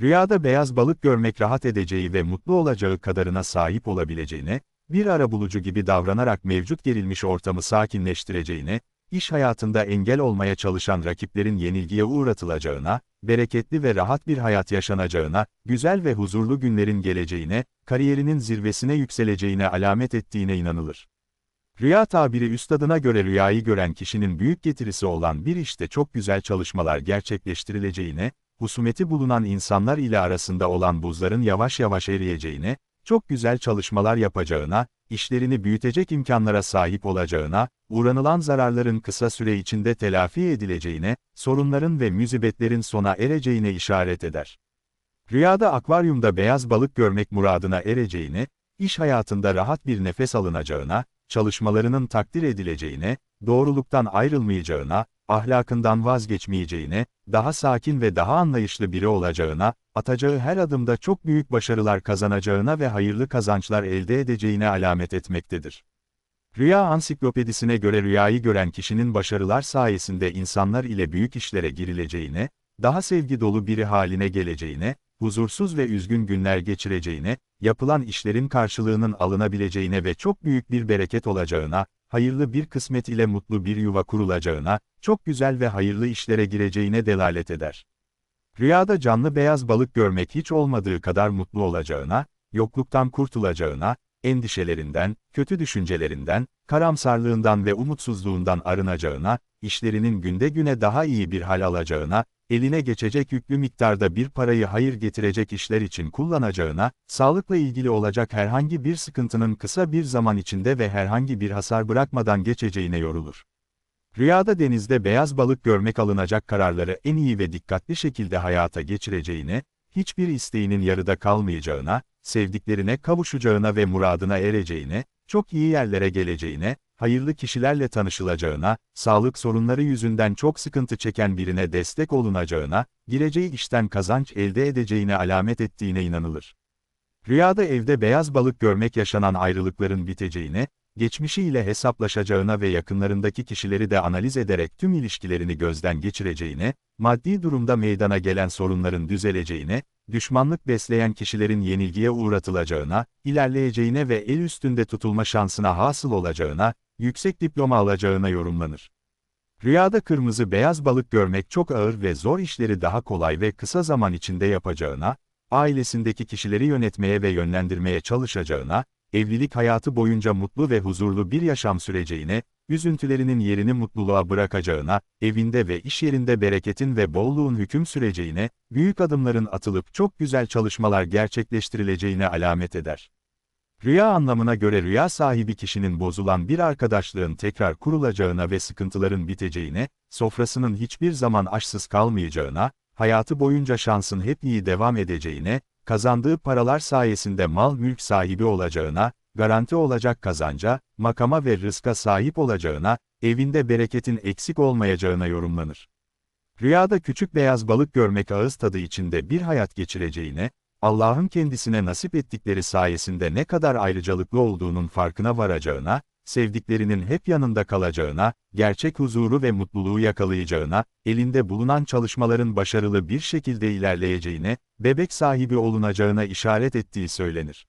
Rüyada beyaz balık görmek rahat edeceği ve mutlu olacağı kadarına sahip olabileceğine, bir arabulucu gibi davranarak mevcut gerilmiş ortamı sakinleştireceğine, iş hayatında engel olmaya çalışan rakiplerin yenilgiye uğratılacağına, bereketli ve rahat bir hayat yaşanacağına, güzel ve huzurlu günlerin geleceğine, kariyerinin zirvesine yükseleceğine alamet ettiğine inanılır. Rüya tabiri üstadına göre rüyayı gören kişinin büyük getirisi olan bir işte çok güzel çalışmalar gerçekleştirileceğine, husumeti bulunan insanlar ile arasında olan buzların yavaş yavaş eriyeceğine, çok güzel çalışmalar yapacağına, işlerini büyütecek imkanlara sahip olacağına, uğranılan zararların kısa süre içinde telafi edileceğine, sorunların ve müzibetlerin sona ereceğine işaret eder. Rüyada akvaryumda beyaz balık görmek muradına ereceğine, iş hayatında rahat bir nefes alınacağına, çalışmalarının takdir edileceğine, doğruluktan ayrılmayacağına, ahlakından vazgeçmeyeceğine, daha sakin ve daha anlayışlı biri olacağına, atacağı her adımda çok büyük başarılar kazanacağına ve hayırlı kazançlar elde edeceğine alamet etmektedir. Rüya Ansiklopedisine göre rüyayı gören kişinin başarılar sayesinde insanlar ile büyük işlere girileceğine, daha sevgi dolu biri haline geleceğine, huzursuz ve üzgün günler geçireceğine, yapılan işlerin karşılığının alınabileceğine ve çok büyük bir bereket olacağına, hayırlı bir kısmet ile mutlu bir yuva kurulacağına, çok güzel ve hayırlı işlere gireceğine delalet eder. Rüyada canlı beyaz balık görmek hiç olmadığı kadar mutlu olacağına, yokluktan kurtulacağına, endişelerinden, kötü düşüncelerinden, karamsarlığından ve umutsuzluğundan arınacağına, işlerinin günde güne daha iyi bir hal alacağına, eline geçecek yüklü miktarda bir parayı hayır getirecek işler için kullanacağına, sağlıkla ilgili olacak herhangi bir sıkıntının kısa bir zaman içinde ve herhangi bir hasar bırakmadan geçeceğine yorulur. Rüyada denizde beyaz balık görmek alınacak kararları en iyi ve dikkatli şekilde hayata geçireceğine, hiçbir isteğinin yarıda kalmayacağına, sevdiklerine kavuşacağına ve muradına ereceğine, çok iyi yerlere geleceğine, hayırlı kişilerle tanışılacağına, sağlık sorunları yüzünden çok sıkıntı çeken birine destek olunacağına, gireceği işten kazanç elde edeceğine alamet ettiğine inanılır. Rüyada evde beyaz balık görmek yaşanan ayrılıkların biteceğine, geçmişiyle hesaplaşacağına ve yakınlarındaki kişileri de analiz ederek tüm ilişkilerini gözden geçireceğine, maddi durumda meydana gelen sorunların düzeleceğine, düşmanlık besleyen kişilerin yenilgiye uğratılacağına, ilerleyeceğine ve el üstünde tutulma şansına hasıl olacağına, yüksek diploma alacağına yorumlanır. Rüyada kırmızı beyaz balık görmek çok ağır ve zor işleri daha kolay ve kısa zaman içinde yapacağına, ailesindeki kişileri yönetmeye ve yönlendirmeye çalışacağına, evlilik hayatı boyunca mutlu ve huzurlu bir yaşam süreceğine, üzüntülerinin yerini mutluluğa bırakacağına, evinde ve iş yerinde bereketin ve bolluğun hüküm süreceğine, büyük adımların atılıp çok güzel çalışmalar gerçekleştirileceğine alamet eder. Rüya anlamına göre rüya sahibi kişinin bozulan bir arkadaşlığın tekrar kurulacağına ve sıkıntıların biteceğine, sofrasının hiçbir zaman aşsız kalmayacağına, hayatı boyunca şansın hep iyi devam edeceğine, kazandığı paralar sayesinde mal mülk sahibi olacağına, garanti olacak kazanca, makama ve rızka sahip olacağına, evinde bereketin eksik olmayacağına yorumlanır. Rüyada küçük beyaz balık görmek ağız tadı içinde bir hayat geçireceğine, Allah'ın kendisine nasip ettikleri sayesinde ne kadar ayrıcalıklı olduğunun farkına varacağına, sevdiklerinin hep yanında kalacağına, gerçek huzuru ve mutluluğu yakalayacağına, elinde bulunan çalışmaların başarılı bir şekilde ilerleyeceğine, bebek sahibi olunacağına işaret ettiği söylenir.